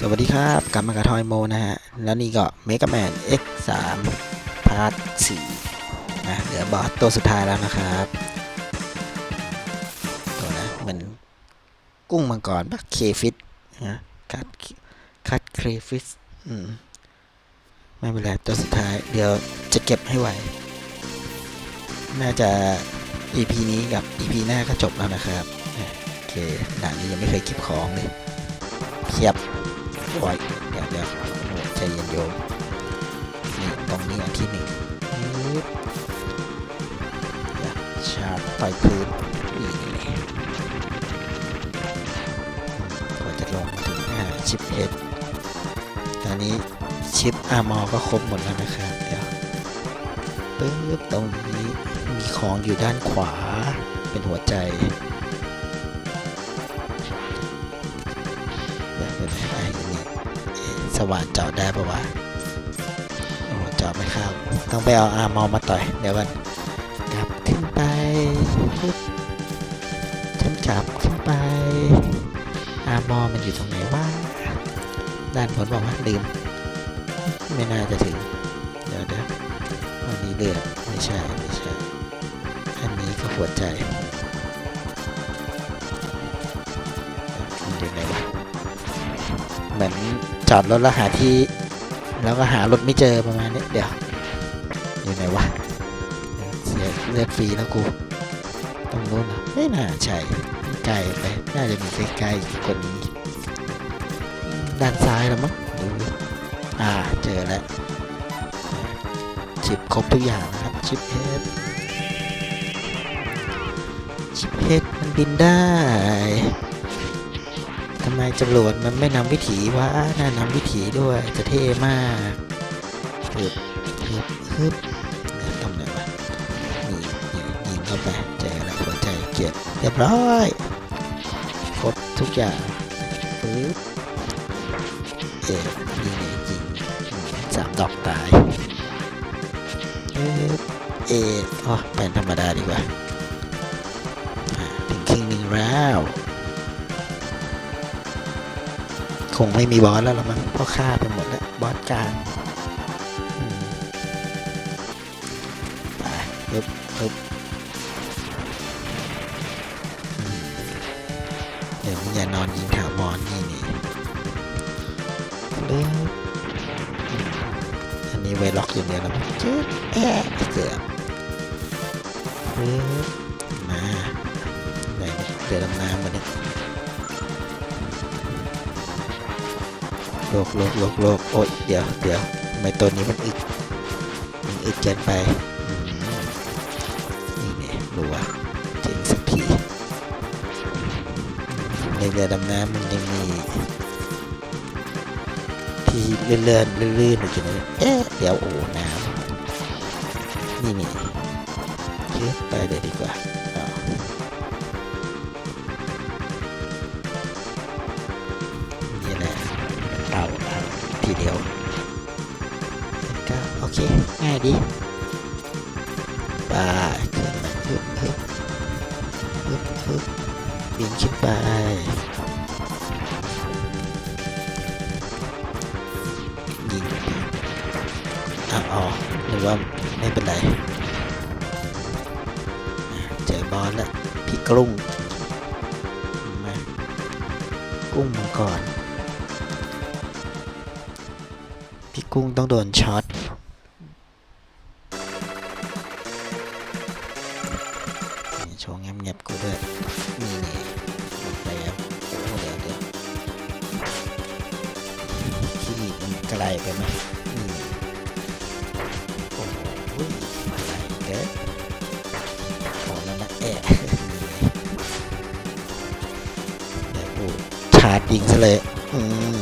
สวัสดีครับกลับมากับทอยโมนะฮะ แล้วนี่ก็เมก a แมน X3 พาร์ท4นะเหลือบอสตัวสุดท้ายแล้วนะครับตัวนะเหมือนกุ้งมังกรปะเคฟิตนะคัดคัดเคฟิสอืมไม่เป็นไรตัวสุดท้าย เดี๋ยวจะเก็บให้ไหวน่าจะ EP นี้กับ EP หน้าก็จบแล้วนะครับ โอเคด่านนี้ยังไม่เคยเก็บของเลยเพียบ โอ้ยเดี๋ยวเดี๋ยวใจเย็นโยมนี่ตรงนี้อันที่หนึ่งชาร์จต่อยพื้นนี่นี่กว่าจะลงถึงอ่าชิปเพชรตอนนี้ชิปอาร์มอก็ครบหมดแล้วนะครับเดี๋ยวปึ๊บตรงนี้มีของอยู่ด้านขวาเป็นหัวใจ ว่านเจาะได้ปะวะโอ้เจาะไม่เข้าต้องไปเอาอาร์มอมาต่อย เดี๋ยวกันกลับขึ้นไปฉันกลับขึ้นไป อาร์มอมันอยู่ตรงไหนวะด้านบนบอกว่าลืม ไม่น่าจะถึง เดี๋ยวเดี๋ยวอันนี้เลือดไม่ใช่ไม่ใช่ อันนี้ก็หัวใจ อดรถแล้วหาที่ แล้วก็หารถไม่เจอประมาณนี้เดี๋ยวอยู่ไหนวะเสียเลือดฟรีแล้วกูตรงนู้นอไม่น่าใช่ไกลไปน่าจะมีใกล้ๆกว่านี้ด้านซ้ายแล้วมั้งดูอ่าเจอแล้วชิปครบทุกอย่างนะครับชิปเพชรชิปเพชรมันบินได้ ทำไมจรวดมันไม่นำวิถีวะน่านำวิถีด้วยจะเท่มากฮึบฮึบฮึบเนี่ยตรงไหนวะนี่ยิงเข้าไปเจอแล้วหัวใจเก็บเรียบร้อยครบทุกอย่างปึ๊บเอ๊ะนี่ไงยิงสามดอกตายปึ๊บเอ๊ะอ๋อเป็นธรรมดาดีกว่าอ่าถึงครึ่งหนึ่งแล้ว คงไม่มีบอสแล้วละมั้งเพราะฆ่าไปหมดแล้วบอสกลางไปปึ๊บปึ๊บอืมเดี๋ยวมึงอย่านอนยิงถาวรนี่นี่ปึ๊บอืมอันนี้ไว้ล็อกอย่างเดียวแล้วมั้งจึ๊แอะเกือบปึ๊บมาไหนเนี่ยเรือดำน้ำมาเนี่ย ลกโลกโลกโลกโอ้ยเดี๋ยวเดี๋ยวทำไมตัวนี้มันอึดมันอึดเกินไปนี่เนี่ยรัวเจ๋งสักทีในเรือดำน้ำมันยังมีที่เลื่อนเลื่อนๆลื่นๆอยู่นะเอ๊ะเดี๋ยวโอ้น้ำนี่นี่เยอะไปเลยดีกว่า ง่ายดีไปขึ้นมาฮึบฮึบฮึบฮึบบินขึ้นไปยิงอะอ๋อหรือว่าไม่เป็นไรเจอบอลแล้วพี่กรุ้งมากุ้งมังกรพี่กุ้งต้องโดนช็อต ลไปไหมนี่โอ้โหอะไรเด้อโอ้นั่นนะแอะเดี๋ยวกูชาร์จยิงซะเลยอืม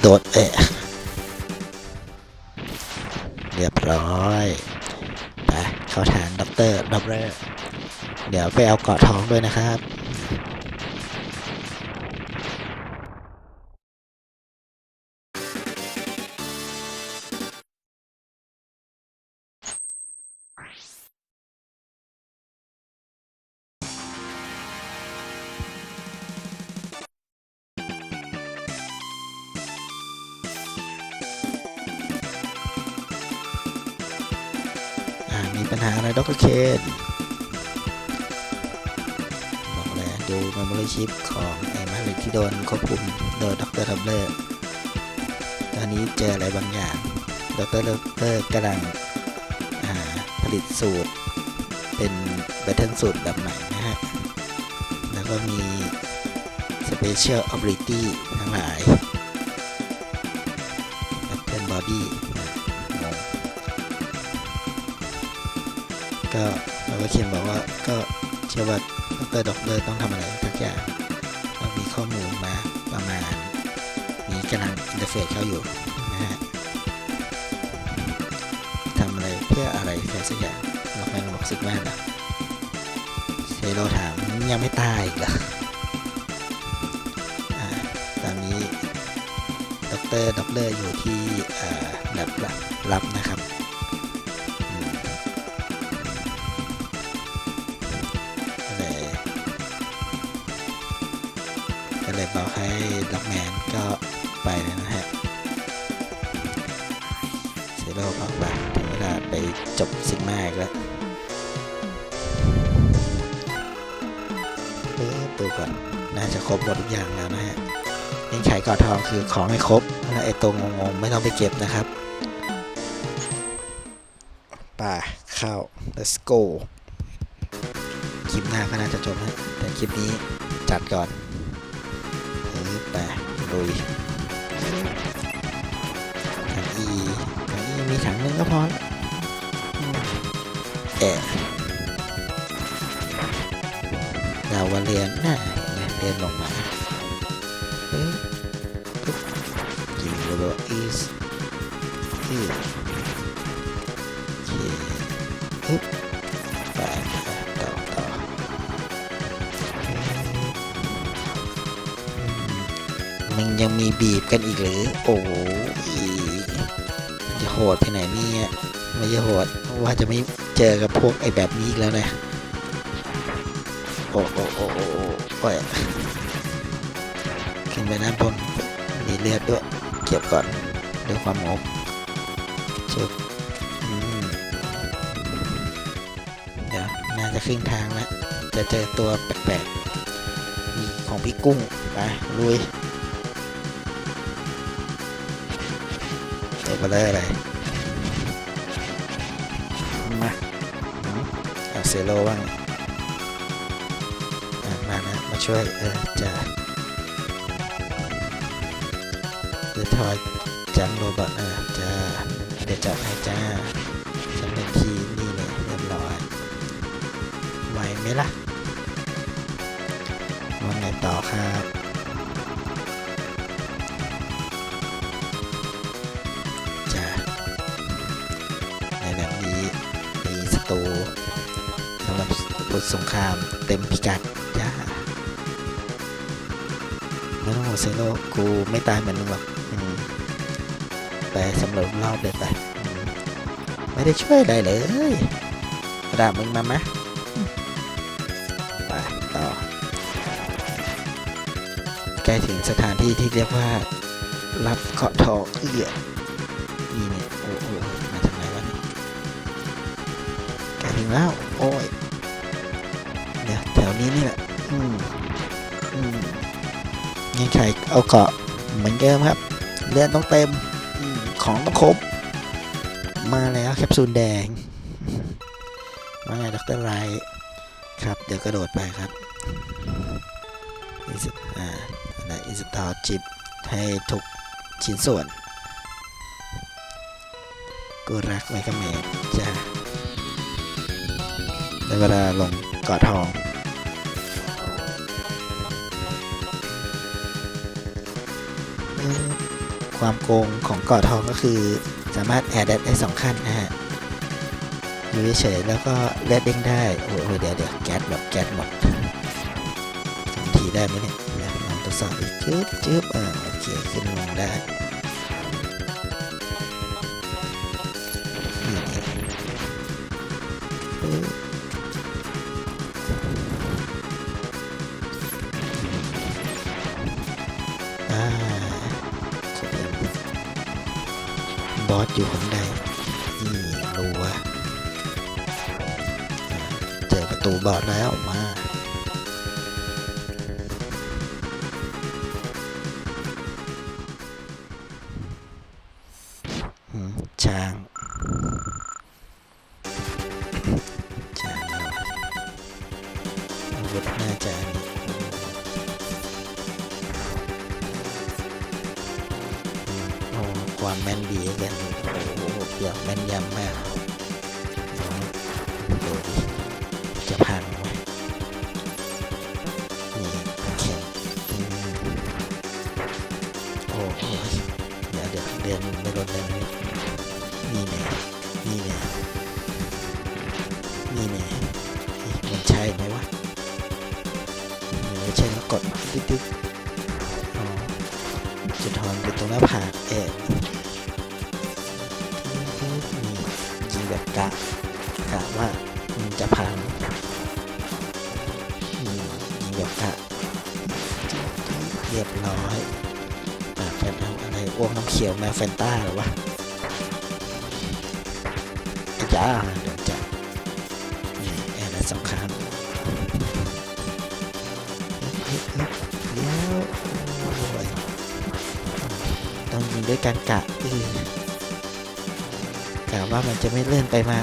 โดดแอะเรียบร้อยไปเข้าฐานด็อกเตอร์ด็อกเตอร์เดี๋ยวไปเอาเกาะท้องด้วยนะครับ มีปัญหาอะไรดรเคนบอกแล้วดู memory chip ของไอ้มาริที่โดนควบคุมโดยด็อกเตอร์ทับเลอร์ตอนนี้เจออะไรบางอย่างดรทับเลอร์กำลังอ่าผลิตสูตร เป็นแบตเทิลสูตรแบบใหม่นะฮะ แล้วก็มี Special Ability ทั้งหลาย Battle Body นะง ก็เราก็เขียนบอกว่าก็เชื่อว่าดรด็อกเตอร์ต้องทำอะไรสักอย่างเรามีข้อมูลมาประมาณมีกำลังอินเทอร์เฟซเข้าอยู่นะฮะทำอะไรเพื่ออะไรใครสักอย่างล็อกแมนบอกซิกแมนนะเซโรถามยังไม่ตายอีกเหรอตอนนี้ด็อกเตอร์ด็อกเตอร์อยู่ที่แบบรับนะครับ ก็เลยบอกให้ด็อกแมนก็ไปเลยนะฮะเซโร่บอกว่าถึงเวลาไปจบซิกมาอีกแล้วเออดูก่อนน่าจะครบหมดทุกอย่างแล้วนะฮะนี่ไขก่อทองคือของให้ครบแล้วไอ้ตรงงงไม่ต้องไปเก็บนะครับป่าเข้า let's go คลิปหน้าก็น่าจะจบนะแต่คลิปนี้จัดก่อน ไปลุยถังอีถังอีมีถังนึงก็พอแล้วแอะเราวันเรียนน่าเรียนลงมาเฮ้ยปุ๊บยิงโรอีสที่ มันยังมีบีบกันอีกหรือ โอ้โหจะโหดไปไหนเนี่ยไม่จะโหดว่าจะไม่เจอกับพวกไอ้แบบนี้อีกแล้วนะ โอ้โอ้โอ้โอ้โอ้ยขึ้นไปด้านบนมีเลือดด้วยเก็บก่อนด้วยความงกชึบเดี๋ยวน่าจะครึ่งทางแล้วจะเจอตัวแปลกๆของพี่กุ้งไปลุย ตัวเบลออะไรมาอืมเอาเซโลบ้างอะมานะมาช่วยเออจะเดี๋ยวทอยจังโรบอทเออจะเดี๋ยวจับให้จ้าฉันเป็นทีมนี่เลยเรียบร้อยไหวไหมล่ะว่าไงต่อครับ บทสงครามเต็มพิกัดจ้าไม่ต้องห่วงเซโลกูไม่ตายเหมือนมึงหรอกไปสำรวจรอบเลยไป ไม่ได้ช่วยอะไรเลยระดับมึงมาไหมไปต่อใกล้ถึงสถานที่ที่เรียกว่า รับเกาะทองเอื้อนี่เนี่ยโอ้โหมาจากไหนวะเนี่ยใกล้ถึงแล้ว โอ้ย นี้นี่แหละอืมอืมยังไงเอาเกาะเหมือนเดิมครับเลือดต้องเต็มอมของต้องครบ มาแล้วแคปซูลแดงว่าไงดรไรท์ครับ เดี๋ยวกระโดดไปครับอิสอ่าอะไรอิสตอจิบให้ทุกชิ้นส่วนกูรักไมกเมดจ้าได้เวลาลงเกาะทอง ความโกงของเกาะทองก็คือ สามารถแอดได้สองขั้นนะฮะอยู่เฉยแล้วก็เลือดเด้งได้ โอ้โหเดี๋ยวเดี๋ยวแก๊สหมดแก๊สหมดทีได้ไหมเนี่ยเดี๋ยวลองทดสอบอีกจึ๊บจึ๊บอ่าโอเคขึ้นลงได้ บอสอยู่ข้างในนี่รั้วเจอประตูบอสแล้วมาช้าง แม่นดีกันโอ้โหเกือบแม่นยำมากดูดิจะพังไหมนี่แข็งอืมโอ้โหเดี๋ยวเดี๋ยวเดือนไม่ลดเลยนะเนี่ยนี่แน่นี่แน่นี่แน่นี่มันใช่ไหมวะไม่ใช่แล้วกดตึ๊ดตึ๊ดจุดทอนอยู่ตรงหน้าผากเอ๊ะ แบบกะกะว่ามันจะพังอืมยิงแบบกะเรียบร้อยอะแฟนเอาอะไรอ้วกน้ำเขียวแมวแฟนต้าหรอวะจ้าเดี๋ยวจะนี่แอร์และสำคัญเดี๋ยวโอ้ยต้องยิงด้วยการกะออ ว่ามันจะไม่เลื่อนไปมา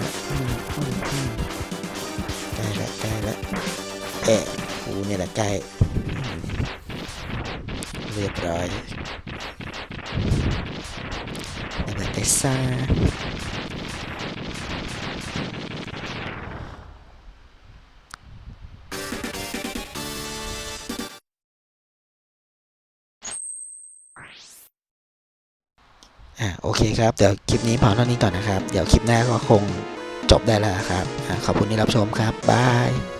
ใกล้ละใกล้ละเอะกูเนี่ยแหละใกล้เรียบร้อยนั่นแหละไอ้ซ่า อ่าโอเคครับ เดี๋ยวคลิปนี้พอเท่านี้ก่อนนะครับ เดี๋ยวคลิปหน้าก็คงจบได้แล้วครับ ขอบคุณที่รับชมครับ บาย